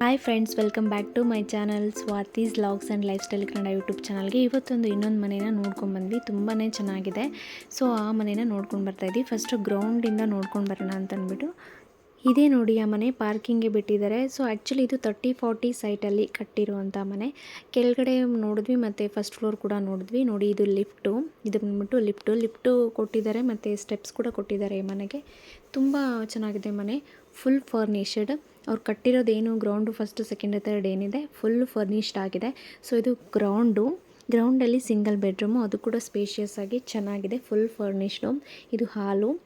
Hi friends welcome back to my channel Swathi's logs and lifestyle Kannada YouTube ಚಾನಲ್ಗೆ ಇವತ್ತೊಂದು ಇನ್ನೊಂದು ಮನೇನ ನೋಡ್ಕೊಂಡು ಬಂದ್ವಿ ತುಂಬಾ ಚೆನ್ನಾಗಿದೆ. ಸೊ ಆ ಮನೇನ ನೋಡ್ಕೊಂಡು ಬರ್ತಾ ಇದ್ವಿ. ಫಸ್ಟು ಗ್ರೌಂಡಿಂದ ನೋಡ್ಕೊಂಡು ಬರೋಣ ಅಂತ ಅಂದ್ಬಿಟ್ಟು ಇದೇ ನೋಡಿ, ಆ ಮನೆ ಪಾರ್ಕಿಂಗ್ಗೆ ಬಿಟ್ಟಿದ್ದಾರೆ. ಸೊ ಆ್ಯಕ್ಚುಲಿ ಇದು ತರ್ಟಿ ಫಾರ್ಟಿ ಸೈಟಲ್ಲಿ ಕಟ್ಟಿರುವಂಥ ಮನೆ. ಕೆಳಗಡೆ ನೋಡಿದ್ವಿ, ಮತ್ತು ಫಸ್ಟ್ ಫ್ಲೋರ್ ಕೂಡ ನೋಡಿದ್ವಿ. ನೋಡಿ, ಇದು ಲಿಫ್ಟು ಇದು ಬಂದ್ಬಿಟ್ಟು ಲಿಫ್ಟು ಲಿಫ್ಟು ಕೊಟ್ಟಿದ್ದಾರೆ, ಮತ್ತು ಸ್ಟೆಪ್ಸ್ ಕೂಡ ಕೊಟ್ಟಿದ್ದಾರೆ ಈ ಮನೆಗೆ. ತುಂಬ ಚೆನ್ನಾಗಿದೆ ಮನೆ. ಫುಲ್ ಫರ್ನಿಷಡ್ ಅವ್ರು ಕಟ್ಟಿರೋದೇನು ಗ್ರೌಂಡು ಫಸ್ಟು ಸೆಕೆಂಡ್ ಥರ್ಡ್ ಏನಿದೆ ಫುಲ್ ಫರ್ನಿಶ್ಡ್ ಆಗಿದೆ. ಸೊ ಇದು ಗ್ರೌಂಡು ಗ್ರೌಂಡಲ್ಲಿ ಸಿಂಗಲ್ ಬೆಡ್ರೂಮು ಅದು ಕೂಡ ಸ್ಪೇಷಿಯಸ್ ಆಗಿ ಚೆನ್ನಾಗಿದೆ ಫುಲ್ ಫರ್ನಿಷ್ಡು ಇದು ಹಾಲು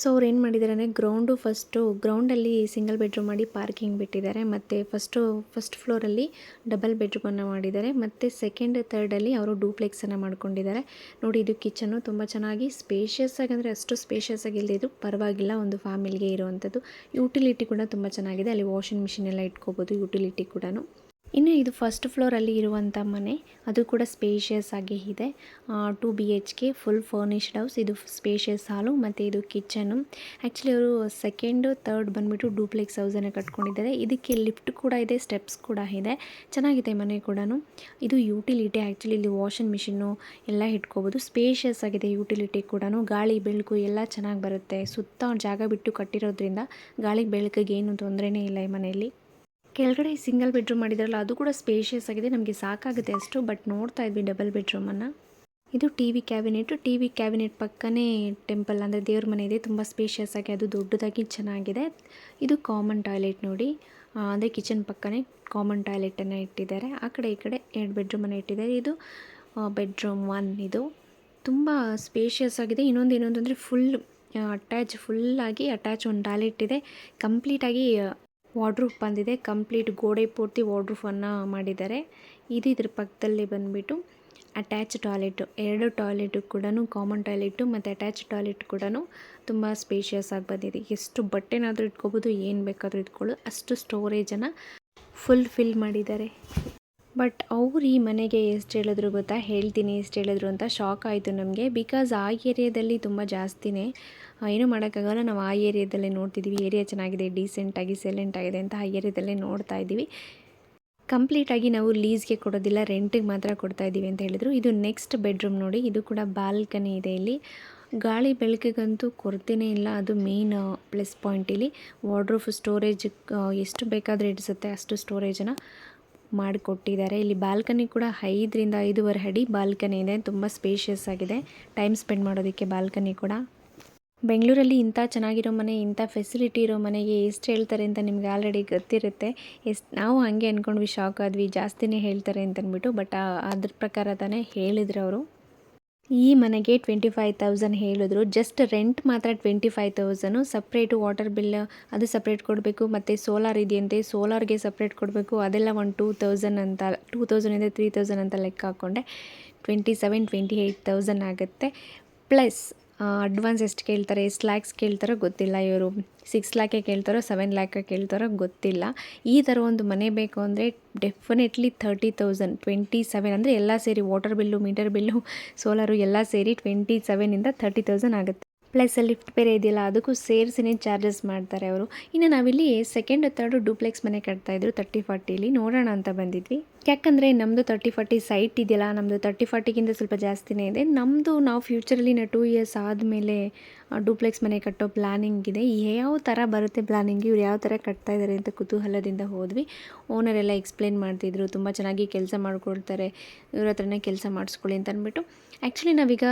ಸೊ ಅವ್ರು ಏನು ಮಾಡಿದ್ದಾರೆ ಅಂದರೆ ಗ್ರೌಂಡು ಫಸ್ಟು ಗ್ರೌಂಡಲ್ಲಿ ಸಿಂಗಲ್ ಬೆಡ್ರೂಮ್ ಮಾಡಿ ಪಾರ್ಕಿಂಗ್ ಬಿಟ್ಟಿದ್ದಾರೆ. ಮತ್ತು ಫಸ್ಟು ಫಸ್ಟ್ ಫ್ಲೋರಲ್ಲಿ ಡಬಲ್ ಬೆಡ್ರೂಮನ್ನು ಮಾಡಿದ್ದಾರೆ. ಮತ್ತು ಸೆಕೆಂಡ್ ತರ್ಡಲ್ಲಿ ಅವರು ಡೂಪ್ಲೆಕ್ಸನ್ನು ಮಾಡ್ಕೊಂಡಿದ್ದಾರೆ. ನೋಡಿ, ಇದು ಕಿಚನ್ನು ತುಂಬ ಚೆನ್ನಾಗಿ ಸ್ಪೇಷಿಯಸ್ ಅಂದರೆ ಅಷ್ಟು ಸ್ಪೇಷಿಯಸ್ ಆಗಿ ಇಲ್ಲದಿದ್ರು ಪರವಾಗಿಲ್ಲ, ಒಂದು ಫ್ಯಾಮಿಲಿಗೆ ಇರುವಂಥದ್ದು ಯುಟಿಲಿಟಿ ಕೂಡ ತುಂಬ ಚೆನ್ನಾಗಿದೆ. ಅಲ್ಲಿ ವಾಷಿಂಗ್ ಮಿಷಿನ್ ಎಲ್ಲ ಇಟ್ಕೋಬೋದು ಯುಟಿಲಿಟಿ ಕೂಡ ಇನ್ನು ಇದು ಫಸ್ಟ್ ಫ್ಲೋರಲ್ಲಿ ಇರುವಂಥ ಮನೆ, ಅದು ಕೂಡ ಸ್ಪೇಷಿಯಸ್ ಆಗಿ ಇದೆ. Two B H K full furnished house ಇದು ಸ್ಪೇಷಿಯಸ್ ಹಾಲು ಮತ್ತು ಇದು ಕಿಚನು ಆ್ಯಕ್ಚುಲಿ ಅವರು ಸೆಕೆಂಡು ತರ್ಡ್ ಬಂದುಬಿಟ್ಟು ಡೂಪ್ಲೆಕ್ಸ್ ಹೌಸನ್ನು ಕಟ್ಕೊಂಡಿದ್ದಾರೆ. ಇದಕ್ಕೆ ಲಿಫ್ಟ್ ಕೂಡ ಇದೆ ಸ್ಟೆಪ್ಸ್ ಕೂಡ ಇದೆ. ಚೆನ್ನಾಗಿದೆ ಮನೆ ಕೂಡ ಇದು ಯೂಟಿಲಿಟಿ ಆ್ಯಕ್ಚುಲಿ ಇಲ್ಲಿ ವಾಷಿಂಗ್ ಮಿಷಿನ್ನು ಎಲ್ಲ ಇಟ್ಕೋಬೋದು. ಸ್ಪೇಷಿಯಸ್ ಆಗಿದೆ ಯೂಟಿಲಿಟಿ ಕೂಡ ಗಾಳಿ, ಬೆಳಕು ಎಲ್ಲ ಚೆನ್ನಾಗಿ ಬರುತ್ತೆ. ಸುತ್ತ ಜಾಗ ಬಿಟ್ಟು ಕಟ್ಟಿರೋದ್ರಿಂದ ಗಾಳಿ, ಬೆಳಕಿಗೆ ಏನು ತೊಂದರೆನೇ ಇಲ್ಲ ಈ ಮನೆಯಲ್ಲಿ. ಕೆಳಗಡೆ ಸಿಂಗಲ್ ಬೆಡ್ರೂಮ್ ಮಾಡಿದ್ರಲ್ಲ, ಅದು ಕೂಡ ಸ್ಪೇಷಿಯಸ್ ಆಗಿದೆ, ನಮಗೆ ಸಾಕಾಗುತ್ತೆ ಅಷ್ಟು, ಬಟ್ ನೋಡ್ತಾ ಇದ್ವಿ ಡಬಲ್ ಬೆಡ್ರೂಮನ್ನು. ಇದು T V cabinet, T V cabinet ಪಕ್ಕನೇ temple, ಅಂದರೆ ದೇವ್ರ ಮನೆ ಇದೆ, ತುಂಬ ಸ್ಪೇಷಿಯಸ್ ಆಗಿ, ಅದು ದೊಡ್ಡದಾಗಿ ಚೆನ್ನಾಗಿದೆ. ಇದು ಕಾಮನ್ ಟಾಯ್ಲೆಟ್ ನೋಡಿ. ಅಂದರೆ ಕಿಚನ್ ಪಕ್ಕನೇ ಕಾಮನ್ ಟಾಯ್ಲೆಟನ್ನು ಇಟ್ಟಿದ್ದಾರೆ. ಆ ಕಡೆ ಈ ಕಡೆ ಎರಡು ಬೆಡ್ರೂಮನ್ನು ಇಟ್ಟಿದ್ದಾರೆ. ಇದು ಬೆಡ್ರೂಮ್ ಒನ್ ಇದು. ತುಂಬ ಸ್ಪೇಷಿಯಸ್ ಆಗಿದೆ. ಇನ್ನೊಂದು ಇನ್ನೊಂದು ಅಂದರೆ ಫುಲ್, ಅಟ್ಯಾಚ್, ಫುಲ್ಲಾಗಿ ಅಟ್ಯಾಚ್ ಒಂದು ಟಾಯ್ಲೆಟ್ ಇದೆ. ಕಂಪ್ಲೀಟಾಗಿ ವಾರ್ಡ್ರೂಫ್ ಬಂದಿದೆ. ಕಂಪ್ಲೀಟ್ ಗೋಡೆ ಪೂರ್ತಿ ವಾರ್ಡ್ರೂಫನ್ನು ಮಾಡಿದ್ದಾರೆ. ಇದು ಇದ್ರ ಪಕ್ಕದಲ್ಲಿ ಬಂದುಬಿಟ್ಟು ಅಟ್ಯಾಚ್ ಟಾಯ್ಲೆಟು. ಎರಡು ಟಾಯ್ಲೆಟು ಕೂಡ ಕಾಮನ್ ಟಾಯ್ಲೆಟು ಮತ್ತು ಅಟ್ಯಾಚ್ ಟಾಯ್ಲೆಟ್ ಕೂಡ ತುಂಬ ಸ್ಪೇಷಿಯಸ್ ಆಗಿ ಬಂದಿದೆ. ಎಷ್ಟು ಬಟ್ಟೆನಾದರೂ ಇಟ್ಕೋಬೋದು, ಏನು ಬೇಕಾದರೂ ಇಟ್ಕೊಳ್ಳೋದು ಅಷ್ಟು ಸ್ಟೋರೇಜನ್ನು ಫುಲ್ ಫಿಲ್ ಮಾಡಿದ್ದಾರೆ. ಬಟ್ ಅವ್ರು ಈ ಮನೆಗೆ ಎಷ್ಟು ಹೇಳಿದ್ರು ಗೊತ್ತಾ? ಹೇಳ್ತೀನಿ ಎಷ್ಟು ಹೇಳಿದ್ರು ಅಂತ ಶಾಕ್ ಆಯಿತು ನಮಗೆ. ಬಿಕಾಸ್ ಆ ಏರಿಯಾದಲ್ಲಿ ತುಂಬ ಜಾಸ್ತಿನೇ ಏನೂ ಮಾಡೋಕ್ಕಾಗಲ್ಲ. ನಾವು ಆ ಏರಿಯಾದಲ್ಲೇ ನೋಡ್ತಿದ್ದೀವಿ ಏರಿಯಾ ಚೆನ್ನಾಗಿದೆ ಡೀಸೆಂಟಾಗಿ ಸೈಲೆಂಟ್ ಆಗಿದೆ ಅಂತ ಆ ಏರಿಯಾದಲ್ಲೇ ನೋಡ್ತಾ ಇದ್ದೀವಿ. ಕಂಪ್ಲೀಟಾಗಿ ನಾವು ಲೀಸ್ಗೆ ಕೊಡೋದಿಲ್ಲ ರೆಂಟಿಗೆ ಮಾತ್ರ ಕೊಡ್ತಾ ಇದ್ದೀವಿ ಅಂತ ಹೇಳಿದರು. ಇದು ನೆಕ್ಸ್ಟ್ ಬೆಡ್ರೂಮ್ ನೋಡಿ. ಇದು ಕೂಡ ಬಾಲ್ಕನಿ ಇದೆ ಇಲ್ಲಿ. ಗಾಳಿ ಬೆಳಕಿಗಂತೂ ಕೊರತೆನೇ ಇಲ್ಲ. ಅದು ಮೇನ್ ಪ್ಲಸ್ ಪಾಯಿಂಟ್ ಇಲ್ಲಿ. ವಾರ್ಡ್ರೂಫ್ ಸ್ಟೋರೇಜ್ ಎಷ್ಟು ಬೇಕಾದರೂ ಇಡಿಸುತ್ತೆ ಅಷ್ಟು ಸ್ಟೋರೇಜನ್ನು ಮಾಡಿಕೊಟ್ಟಿದ್ದಾರೆ. ಇಲ್ಲಿ ಬಾಲ್ಕನಿ ಕೂಡ ಐದರಿಂದ ಐದೂವರೆ ಅಡಿ ಬಾಲ್ಕನಿ ಇದೆ. ತುಂಬ ಸ್ಪೇಷಿಯಸ್ ಆಗಿದೆ. ಟೈಮ್ ಸ್ಪೆಂಡ್ ಮಾಡೋದಕ್ಕೆ ಬಾಲ್ಕನಿ ಕೂಡ. ಬೆಂಗಳೂರಲ್ಲಿ ಇಂಥ ಚೆನ್ನಾಗಿರೋ ಮನೆ, ಇಂಥ ಫೆಸಿಲಿಟಿ ಇರೋ ಮನೆಗೆ ಎಷ್ಟು ಹೇಳ್ತಾರೆ ಅಂತ ನಿಮ್ಗೆ ಆಲ್ರೆಡಿ ಗೊತ್ತಿರುತ್ತೆ. ಎಷ್ಟು ನಾವು ಹಾಗೆ ಅಂದ್ಕೊಂಡ್ವಿ ಶಾಕ್ ಆದ್ವಿ, ಜಾಸ್ತಿನೇ ಹೇಳ್ತಾರೆ ಅಂತಂದ್ಬಿಟ್ಟು ಬಟ್ ಅದ್ರ ಪ್ರಕಾರ ತಾನೇ ಹೇಳಿದ್ರು ಅವರು. ಈ ಮನೆಗೆ ಟ್ವೆಂಟಿ ಫೈವ್ ತೌಸಂಡ್ ಹೇಳಿದ್ರು. ಜಸ್ಟ್ ರೆಂಟ್ ಮಾತ್ರ twenty five thousand separate water bill ಅದು ಸಪ್ರೇಟ್ ಕೊಡಬೇಕು. ಮತ್ತು ಸೋಲಾರ್ ಇದೆಯಂತೆ ಸೋಲಾರ್ಗೆ ಸಪ್ರೇಟ್ ಕೊಡಬೇಕು. ಅದೆಲ್ಲ ಒಂದು ಟೂ ತೌಸಂಡ್ ಅಂತ ಟೂ ತೌಸಂಡಿಂದ ತ್ರೀ ತೌಸಂಡ್ ಅಂತ ಲೆಕ್ಕ ಹಾಕ್ಕೊಂಡೆ twenty seven twenty eight thousand ಆಗುತ್ತೆ. ಪ್ಲಸ್ ಅಡ್ವಾನ್ಸ್ ಎಷ್ಟು ಕೇಳ್ತಾರೆ, ಎಷ್ಟು ಲ್ಯಾಕ್ಸ್ ಕೇಳ್ತಾರೋ ಗೊತ್ತಿಲ್ಲ ಇವರು. ಸಿಕ್ಸ್ ಲ್ಯಾಕೆ ಕೇಳ್ತಾರೋ ಸೆವೆನ್ ಲ್ಯಾಕೆ ಕೇಳ್ತಾರೋ ಗೊತ್ತಿಲ್ಲ. ಈ ಥರ ಒಂದು ಮನೆ ಬೇಕು ಅಂದರೆ definitely thirty thousand twenty seven ಅಂದರೆ ಎಲ್ಲ ಸೇರಿ water bill meter bill solar ಎಲ್ಲ ಸೇರಿ ಟ್ವೆಂಟಿ ಸೆವೆನಿಂದ ತರ್ಟಿ ತೌಸಂಡ್ ಆಗುತ್ತೆ. ಪ್ಲಸ್ ಲಿಫ್ಟ್ ಬೇರೆ ಇದೆಯಲ್ಲ, ಅದಕ್ಕೂ ಸೇರಿಸಿನೇ ಚಾರ್ಜಸ್ ಮಾಡ್ತಾರೆ ಅವರು. ಇನ್ನು ನಾವಿಲ್ಲಿ ಸೆಕೆಂಡ್ ತರ್ಡು ಡೂಪ್ಲೆಕ್ಸ್ ಮನೆ ಕಟ್ತಾಯಿದ್ರು ತರ್ಟಿ ಫಾರ್ಟಿಲಿ ನೋಡೋಣ ಅಂತ ಬಂದಿದ್ವಿ. ಯಾಕಂದರೆ ನಮ್ಮದು ತರ್ಟಿ ಫಾರ್ಟಿ ಸೈಟ್ ಇದೆಯಲ್ಲ ನಮ್ಮದು ತರ್ಟಿ ಫಾರ್ಟಿಗಿಂತ ಸ್ವಲ್ಪ ಜಾಸ್ತಿನೇ ಇದೆ. ನಮ್ಮದು ನಾವು ಫ್ಯೂಚರಲ್ಲಿ ನಾ ಟೂ ಇಯರ್ಸ್ ಆದಮೇಲೆ ಡೂಪ್ಲೆಕ್ಸ್ ಮನೆ ಕಟ್ಟೋ ಪ್ಲಾನಿಂಗ್ ಇದೆ. ಯಾವ ಥರ ಬರುತ್ತೆ ಪ್ಲ್ಯಾನಿಂಗ್ ಇವ್ರು ಯಾವ ಥರ ಕಟ್ತಾ ಇದ್ದಾರೆ ಅಂತ ಕುತೂಹಲದಿಂದ ಹೋದ್ವಿ. ಓನರ್ ಎಲ್ಲ ಎಕ್ಸ್ಪ್ಲೇನ್ ಮಾಡ್ತಿದ್ರು. ತುಂಬ ಚೆನ್ನಾಗಿ ಕೆಲಸ ಮಾಡ್ಕೊಳ್ತಾರೆ. ಇವ್ರ ಹತ್ರನೇ ಕೆಲಸ ಮಾಡಿಸ್ಕೊಳ್ಳಿ ಅಂತ ಅಂದ್ಬಿಟ್ಟು. ಆ್ಯಕ್ಚುಲಿ ನಾವೀಗ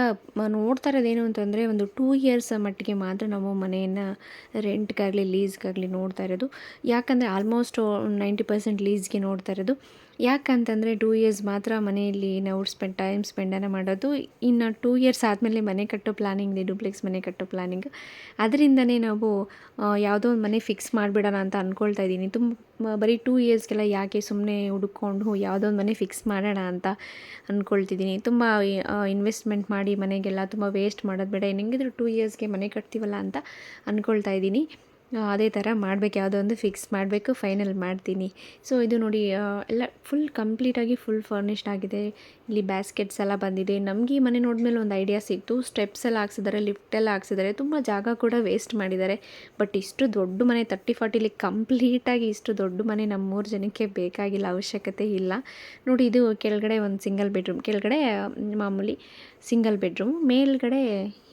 ನೋಡ್ತಾ ಇರೋದೇನು ಅಂತಂದರೆ ಒಂದು ಟೂ ಇಯರ್ಸ್ ಮಟ್ಟಿಗೆ ಮಾತ್ರ ನಾವು ಮನೆಯನ್ನು ರೆಂಟ್ಗಾಗಲಿ ಲೀಸ್ಗಾಗಲಿ ನೋಡ್ತಾ ಇರೋದು. ಯಾಕಂದರೆ ಆಲ್ಮೋಸ್ಟ್ ನೈಂಟಿ ಪರ್ಸೆಂಟ್ ಲೀಸ್ಗೆ ನೋಡ್ತಾ ಇರೋದು. ಯಾಕಂತಂದರೆ ಟೂ ಇಯರ್ಸ್ ಮಾತ್ರ ಮನೆಯಲ್ಲಿ ನಾವು ಸ್ಪೆಂಡ್ ಟೈಮ್ ಸ್ಪೆಂಡನ್ನು ಮಾಡೋದು. ಇನ್ನು ಟೂ ಇಯರ್ಸ್ ಆದಮೇಲೆ ಮನೆ ಕಟ್ಟೋ ಪ್ಲಾನಿಂಗ್ ಇದೆ ಡೂಪ್ಲೆಕ್ಸ್ ಮನೆ ಕಟ್ಟೋ ಪ್ಲಾನಿಂಗ್ ಅದರಿಂದನೇ ನಾವು ಯಾವುದೋ ಒಂದು ಮನೆ ಫಿಕ್ಸ್ ಮಾಡಿಬಿಡೋಣ ಅಂತ ಅಂದ್ಕೊಳ್ತಾ ಇದ್ದೀನಿ. ತುಂಬ ಬರೀ ಟೂ ಇಯರ್ಸ್ಗೆಲ್ಲ ಯಾಕೆ ಸುಮ್ಮನೆ ಹುಡುಕೊಂಡು ಯಾವುದೋ ಒಂದು ಮನೆ ಫಿಕ್ಸ್ ಮಾಡೋಣ ಅಂತ ಅಂದ್ಕೊಳ್ತಿದ್ದೀನಿ ತುಂಬ ಇನ್ವೆಸ್ಟ್ಮೆಂಟ್ ಮಾಡಿ ಮನೆಗೆಲ್ಲ ತುಂಬ ವೇಸ್ಟ್ ಮಾಡೋದು ಬೇಡ. ಹೆಂಗಿದ್ರು ಟೂ ಇಯರ್ಸ್ಗೆ ಮನೆ ಕಟ್ತೀವಲ್ಲ ಅಂತ ಅಂದ್ಕೊಳ್ತಾ ಇದ್ದೀನಿ. ಅದೇ ಥರ ಮಾಡಬೇಕು, ಯಾವುದೋ ಒಂದು ಫಿಕ್ಸ್ ಮಾಡಬೇಕು ಫೈನಲ್ ಮಾಡ್ತೀನಿ. ಸೊ ಇದು ನೋಡಿ ಎಲ್ಲ ಫುಲ್ ಕಂಪ್ಲೀಟಾಗಿ ಫುಲ್ ಫರ್ನಿಶ್ಡ್ ಆಗಿದೆ. ಇಲ್ಲಿ ಬ್ಯಾಸ್ಕೆಟ್ಸ್ ಎಲ್ಲ ಬಂದಿದೆ. ನಮಗೆ ಈ ಮನೆ ನೋಡಿದ್ಮೇಲೆ ಒಂದು ಐಡಿಯಾ ಸಿಕ್ತು. ಸ್ಟೆಪ್ಸ್ ಎಲ್ಲ ಹಾಕ್ಸಿದ್ದಾರೆ ಲಿಫ್ಟ್ ಎಲ್ಲ ಹಾಕ್ಸಿದ್ದಾರೆ ತುಂಬ ಜಾಗ ಕೂಡ ವೇಸ್ಟ್ ಮಾಡಿದ್ದಾರೆ. ಬಟ್ ಇಷ್ಟು ದೊಡ್ಡ ಮನೆ ತರ್ಟಿ ಫಾರ್ಟಿಲಿ ಕಂಪ್ಲೀಟಾಗಿ ಇಷ್ಟು ದೊಡ್ಡ ಮನೆ ನಮ್ಮ ಮೂರು ಜನಕ್ಕೆ ಬೇಕಾಗಿಲ್ಲ ಅವಶ್ಯಕತೆ ಇಲ್ಲ. ನೋಡಿ, ಇದು ಕೆಳಗಡೆ ಒಂದು ಸಿಂಗಲ್ ಬೆಡ್ರೂಮ್ ಕೆಳಗಡೆ, ಮಾಮೂಲಿ ಸಿಂಗಲ್ ಬೆಡ್ರೂಮ್ ಮೇಲ್ಗಡೆ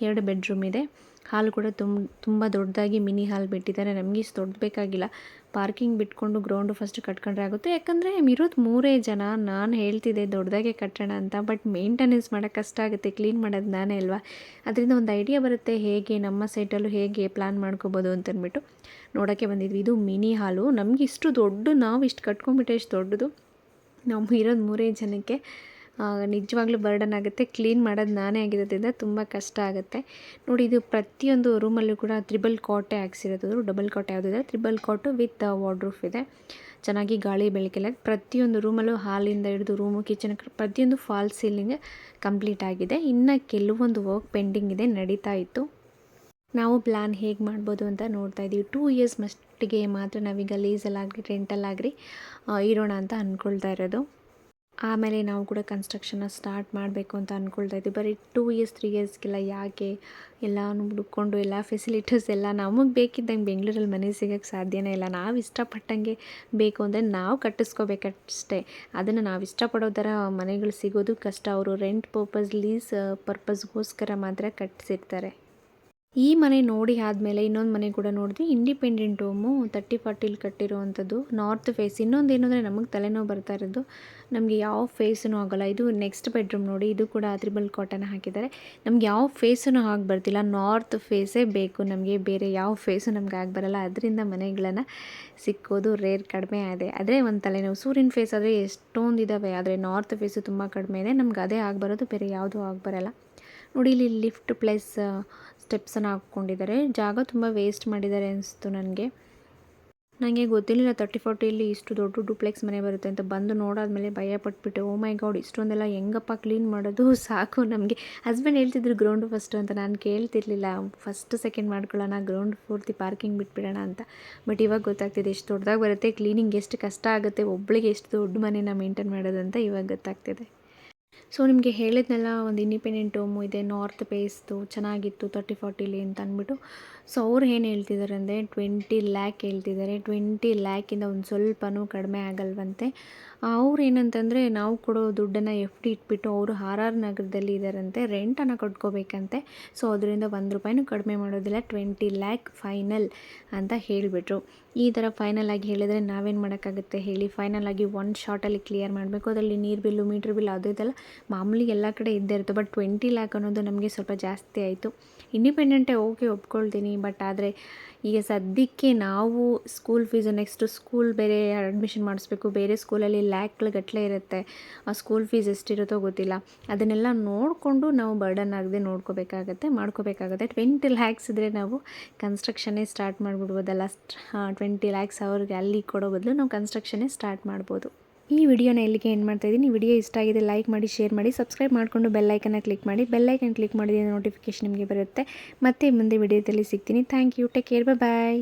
ಎರಡು ಬೆಡ್ರೂಮ್ ಇದೆ. ಹಾಲ್ ಕೂಡ ತುಂಬ ತುಂಬ ದೊಡ್ಡದಾಗಿ ಮಿನಿ ಹಾಲ್ ಬಿಟ್ಟಿದ್ದಾರೆ. ನಮಗೆ ಇಷ್ಟು ದೊಡ್ಡ ಬೇಕಾಗಿಲ್ಲ. ಪಾರ್ಕಿಂಗ್ ಬಿಟ್ಕೊಂಡು ಗ್ರೌಂಡು ಫಸ್ಟ್ ಕಟ್ಕೊಂಡ್ರೆ ಆಗುತ್ತೆ. ಯಾಕಂದರೆ ಇರೋದು ಮೂರೇ ಜನ. ನಾನು ಹೇಳ್ತಿದ್ದೆ ದೊಡ್ಡದಾಗೆ ಕಟ್ಟೋಣ ಅಂತ, ಬಟ್ ಮೇಂಟೆನೆನ್ಸ್ ಮಾಡೋಕ್ಕೆ ಕಷ್ಟ ಆಗುತ್ತೆ. ಕ್ಲೀನ್ ಮಾಡೋದು ನಾನೇ ಅಲ್ವಾ? ಅದರಿಂದ ಒಂದು ಐಡಿಯಾ ಬರುತ್ತೆ. ಹೇಗೆ ನಮ್ಮ ಸೈಟಲ್ಲೂ ಹೇಗೆ ಪ್ಲ್ಯಾನ್ ಮಾಡ್ಕೋಬೋದು ಅಂತಂದ್ಬಿಟ್ಟು ನೋಡೋಕ್ಕೆ ಬಂದಿದ್ವಿ. ಇದು ಮಿನಿ ಹಾಲು. ನಮಗೆ ಇಷ್ಟು ದೊಡ್ಡ, ನಾವು ಇಷ್ಟು ಕಟ್ಕೊಂಡ್ಬಿಟ್ಟೆ ಇಷ್ಟು ದೊಡ್ಡದು. ನಾವು ಇರೋದು ಮೂರೇ ಜನಕ್ಕೆ ನಿಜವಾಗ್ಲೂ ಬರ್ಡನ್ ಆಗುತ್ತೆ. ಕ್ಲೀನ್ ಮಾಡೋದು ನಾನೇ ಆಗಿರೋದ್ರಿಂದ ತುಂಬ ಕಷ್ಟ ಆಗುತ್ತೆ. ನೋಡಿ, ಇದು ಪ್ರತಿಯೊಂದು ರೂಮಲ್ಲೂ ಕೂಡ ತ್ರಿಬಲ್ ಕಾಟೇ ಹಾಕ್ಸಿರೋದು. ಡಬಲ್ ಕಾಟ್ ಯಾವುದಿದೆ? ತ್ರಿಬಲ್ ಕಾಟು ವಿತ್ ವಾಡ್ರೂಫ್ ಇದೆ. ಚೆನ್ನಾಗಿ ಗಾಳಿ ಬೆಳಕಿಲ್ಲ. ಪ್ರತಿಯೊಂದು ರೂಮಲ್ಲೂ ಹಾಲಿಂದ ಹಿಡಿದು ರೂಮು, ಕಿಚನ್ ಪ್ರತಿಯೊಂದು ಫಾಲ್ ಸೀಲಿಂಗ್ ಕಂಪ್ಲೀಟ್ ಆಗಿದೆ. ಇನ್ನು ಕೆಲವೊಂದು ವರ್ಕ್ ಪೆಂಡಿಂಗ್ ಇದೆ. ನಡೀತಾ ಇತ್ತು. ನಾವು ಪ್ಲ್ಯಾನ್ ಹೇಗೆ ಮಾಡ್ಬೋದು ಅಂತ ನೋಡ್ತಾ ಇದ್ದೀವಿ ಟೂ ಇಯರ್ಸ್ ಮಟ್ಟಿಗೆ ಮಾತ್ರ ನಾವೀಗ ಲೀಸಲ್ಲಾಗಲಿ ರೆಂಟಲ್ಲಾಗಲಿ ಇರೋಣ ಅಂತ ಅಂದ್ಕೊಳ್ತಾ ಇರೋದು. ಆಮೇಲೆ ನಾವು ಕೂಡ ಕನ್ಸ್ಟ್ರಕ್ಷನ್ನ ಸ್ಟಾರ್ಟ್ ಮಾಡಬೇಕು ಅಂತ ಅಂದ್ಕೊಳ್ತಾ ಇದ್ದೀವಿ ಬರೀ ಟೂ ಇಯರ್ಸ್ ತ್ರೀ ಇಯರ್ಸ್ಗೆಲ್ಲ ಯಾಕೆ ಎಲ್ಲನೂ ಹುಡುಕೊಂಡು ಎಲ್ಲ ಫೆಸಿಲಿಟೀಸ್ ಎಲ್ಲ ನಮಗೆ ಬೇಕಿದ್ದಂಗೆ ಬೆಂಗಳೂರಲ್ಲಿ ಮನೆ ಸಿಗೋಕ್ಕೆ ಸಾಧ್ಯನೇ ಇಲ್ಲ. ನಾವು ಇಷ್ಟಪಟ್ಟಂಗೆ ಬೇಕು ಅಂದರೆ ನಾವು ಕಟ್ಟಿಸ್ಕೋಬೇಕಷ್ಟೇ. ಅದನ್ನು ನಾವು ಇಷ್ಟಪಡೋ ಥರ ಮನೆಗಳು ಸಿಗೋದು ಕಷ್ಟ. ಅವರು ರೆಂಟ್ ಪರ್ಪಸ್ ಲೀಸ್ ಪರ್ಪಸ್ಗೋಸ್ಕರ ಮಾತ್ರ ಕಟ್ಟಿಸಿರ್ತಾರೆ. ಈ ಮನೆ ನೋಡಿ ಆದಮೇಲೆ ಇನ್ನೊಂದು ಮನೆ ಕೂಡ ನೋಡಿದ್ವಿ. ಇಂಡಿಪೆಂಡೆಂಟ್ ಹೋಮು ತರ್ಟಿ ಫಾರ್ಟಿಲಿ ಕಟ್ಟಿರುವಂಥದ್ದು ನಾರ್ತ್ ಫೇಸ್ ಇನ್ನೊಂದು ಏನು ಅಂದರೆ ನಮಗೆ ತಲೆನೋವು ಬರ್ತಾ ಇರೋದು. ನಮಗೆ ಯಾವ ಫೇಸೂ ಆಗೋಲ್ಲ. ಇದು ನೆಕ್ಸ್ಟ್ ಬೆಡ್ರೂಮ್ ನೋಡಿ. ಇದು ಕೂಡ ತ್ರಿಬಲ್ ಕಾಟನ್ ಹಾಕಿದ್ದಾರೆ. ನಮ್ಗೆ ಯಾವ ಫೇಸೂ ಆಗಿ ಬರ್ತಿಲ್ಲ. ನಾರ್ತ್ ಫೇಸೇ ಬೇಕು. ನಮಗೆ ಬೇರೆ ಯಾವ ಫೇಸು ನಮ್ಗೆ ಆಗಿ ಬರಲ್ಲ. ಅದರಿಂದ ಮನೆಗಳನ್ನು ಸಿಕ್ಕೋದು ರೇರ್ ಕಡಿಮೆ ಇದೆ ಅದೇ ಒಂದು ತಲೆನೋವು. ಸೂರ್ಯನ ಫೇಸ್ ಆದರೆ ಎಷ್ಟೊಂದು ಇದ್ದಾವೆ ಆದರೆ ನಾರ್ತ್ ಫೇಸು ತುಂಬ ಕಡಿಮೆ ಇದೆ. ನಮ್ಗೆ ಅದೇ ಆಗಿಬರೋದು ಬೇರೆ ಯಾವುದೂ ಆಗಿಬರಲ್ಲ ನೋಡಿ ಇಲ್ಲಿ ಲಿಫ್ಟ್ ಪ್ಲಸ್ ಸ್ಟೆಪ್ಸನ್ನು ಹಾಕ್ಕೊಂಡಿದ್ದಾರೆ. ಜಾಗ ತುಂಬ ವೇಸ್ಟ್ ಮಾಡಿದ್ದಾರೆ ಅನಿಸ್ತು ನನಗೆ. ನನಗೆ ಗೊತ್ತಿರಲಿಲ್ಲ ತರ್ಟಿ ಫಾರ್ಟಿಯಲ್ಲಿ ಇಷ್ಟು ದೊಡ್ಡ ಡುಪ್ಲೆಕ್ಸ್ ಮನೆ ಬರುತ್ತೆ ಅಂತ. ಬಂದು ನೋಡಾದ್ಮೇಲೆ ಭಯ ಪಟ್ಬಿಟ್ಟೆ ಓ ಮೈ ಗಾಡ್ ಇಷ್ಟೊಂದೆಲ್ಲ ಹೆಂಗಪ್ಪ ಕ್ಲೀನ್ ಮಾಡೋದು? ಸಾಕು ನಮಗೆ. ಹಸ್ಬೆಂಡ್ ಹೇಳ್ತಿದ್ರು ಗ್ರೌಂಡ್ ಫಸ್ಟು ಅಂತ. ನಾನು ಕೇಳ್ತಿರ್ಲಿಲ್ಲ. ಫಸ್ಟ್ ಸೆಕೆಂಡ್ ಮಾಡ್ಕೊಳ್ಳೋಣ ಗ್ರೌಂಡ್ ಪೂರ್ತಿ ಪಾರ್ಕಿಂಗ್ ಬಿಟ್ಬಿಡೋಣ ಅಂತ. ಬಟ್ ಇವಾಗ ಗೊತ್ತಾಗ್ತಿದೆ ಎಷ್ಟು ದೊಡ್ಡದಾಗಿ ಬರುತ್ತೆ. ಕ್ಲೀನಿಂಗ್ ಎಷ್ಟು ಕಷ್ಟ ಆಗುತ್ತೆ. ಒಬ್ಬಳಿಗೆ ಎಷ್ಟು ದೊಡ್ಡ ಮನೇನ ಮೇಂಟೈನ್ ಮಾಡೋದು ಅಂತ ಇವಾಗ ಗೊತ್ತಾಗ್ತಿದೆ. ಸೊ ನಿಮಗೆ ಹೇಳಿದ್ನೆಲ್ಲ, ಒಂದು ಇಂಡಿಪೆಂಡೆಂಟ್ ಹೋಮು ಇದೆ ನಾರ್ತ್ ಬೇಸ್ದು ಚೆನ್ನಾಗಿತ್ತು ತರ್ಟಿ ಫಾರ್ಟಿಲಿ ಅಂತ ಅಂದ್ಬಿಟ್ಟು. ಸೊ ಅವ್ರು ಏನು ಹೇಳ್ತಿದ್ದಾರೆ ಅಂದರೆ ಟ್ವೆಂಟಿ ಲ್ಯಾಕ್ ಹೇಳ್ತಿದ್ದಾರೆ ಟ್ವೆಂಟಿ ಲ್ಯಾಕಿಂದ ಒಂದು ಸ್ವಲ್ಪನೂ ಕಡಿಮೆ ಆಗಲ್ವಂತೆ. ಅವ್ರು ಏನಂತಂದರೆ, ನಾವು ಕೊಡೋ ದುಡ್ಡನ್ನು ಎಫ್ ಡಿ ಇಟ್ಬಿಟ್ಟು ಅವರು ಆರ್ ಆರ್ ನಗರದಲ್ಲಿ ಇದ್ದಾರಂತೆ ರೆಂಟನ್ನು ಕಟ್ಕೋಬೇಕಂತೆ. ಸೊ ಅದರಿಂದ ಒಂದು ರೂಪಾಯಿನೂ ಕಡಿಮೆ ಮಾಡೋದಿಲ್ಲ ಟ್ವೆಂಟಿ ಲ್ಯಾಕ್ ಫೈನಲ್ ಅಂತ ಹೇಳಿಬಿಟ್ರು. ಈ ಥರ ಫೈನಲ್ ಆಗಿ ಹೇಳಿದರೆ ನಾವೇನು ಮಾಡೋಕ್ಕಾಗುತ್ತೆ ಹೇಳಿ? ಫೈನಲ್ ಆಗಿ ಒನ್ ಶಾರ್ಟಲ್ಲಿ ಕ್ಲಿಯರ್ ಮಾಡಬೇಕು. ಅದರಲ್ಲಿ ನೀರು ಬಿಲ್ಲು ಮೀಟ್ರ್ ಬಿಲ್ ಅದು ಇದೆಲ್ಲ ಮಾಮೂಲಿ ಎಲ್ಲ ಕಡೆ ಇದ್ದೇ ಇರುತ್ತೆ. ಬಟ್ ಟ್ವೆಂಟಿ ಲ್ಯಾಕ್ ಅನ್ನೋದು ನಮಗೆ ಸ್ವಲ್ಪ ಜಾಸ್ತಿ ಆಯಿತು. ಇಂಡಿಪೆಂಡೆಂಟೇ ಓಕೆ ಒಪ್ಕೊಳ್ತೀನಿ. ಬಟ್ ಆದರೆ ಈಗ ಸದ್ಯಕ್ಕೆ ನಾವು ಸ್ಕೂಲ್ ಫೀಸು ನೆಕ್ಸ್ಟು ಸ್ಕೂಲ್ ಬೇರೆ ಅಡ್ಮಿಷನ್ ಮಾಡಿಸ್ಬೇಕು. ಬೇರೆ ಸ್ಕೂಲಲ್ಲಿ ಲ್ಯಾಕ್ಗಳ ಗಟ್ಟಲೆ ಇರುತ್ತೆ. ಆ ಸ್ಕೂಲ್ ಫೀಸ್ ಎಷ್ಟಿರುತ್ತೋ ಗೊತ್ತಿಲ್ಲ. ಅದನ್ನೆಲ್ಲ ನೋಡಿಕೊಂಡು ನಾವು ಬರ್ಡನ್ ಆಗದೆ ನೋಡ್ಕೋಬೇಕಾಗತ್ತೆ, ಮಾಡ್ಕೋಬೇಕಾಗತ್ತೆ. ಟ್ವೆಂಟಿ ಲ್ಯಾಕ್ಸ್ ಇದ್ದರೆ ನಾವು ಕನ್ಸ್ಟ್ರಕ್ಷನ್ನೇ ಸ್ಟಾರ್ಟ್ ಮಾಡಿಬಿಡ್ಬೋದಲ್ಲ. ಟ್ವೆಂಟಿ ಲ್ಯಾಕ್ಸ್ ಅವ್ರಿಗೆ ಅಲ್ಲಿ ಕೊಡೋ ಬದಲು ನಾವು ಕನ್ಸ್ಟ್ರಕ್ಷನ್ನೇ ಸ್ಟಾರ್ಟ್ ಮಾಡ್ಬೋದು. ಈ ವಿಡಿಯೋನ ಇಲ್ಲಿಗೆ ಏನು ಮಾಡ್ತಾ ಇದ್ದೀನಿ. ವಿಡಿಯೋ ಇಷ್ಟ ಆಗಿದೆ ಲೈಕ್ ಮಾಡಿ ಶೇರ್ ಮಾಡಿ ಸಬ್ಸ್ಕ್ರೈಬ್ ಮಾಡಿಕೊಂಡು ಬೆಲ್ಲೈಕನ್ನ ಕ್ಲಿಕ್ ಮಾಡಿ. ಬೆಲ್ಲೈಕನ್ ಕ್ಲಿಕ್ ಮಾಡಿದ್ರೆ ನೋಟಿಫಿಕೇಶನ್ ನಿಮಗೆ ಬರುತ್ತೆ. ಮತ್ತೆ ಮುಂದೆ ವಿಡಿಯೋದಲ್ಲಿ ಸಿಗ್ತೀನಿ. Thank you take care bye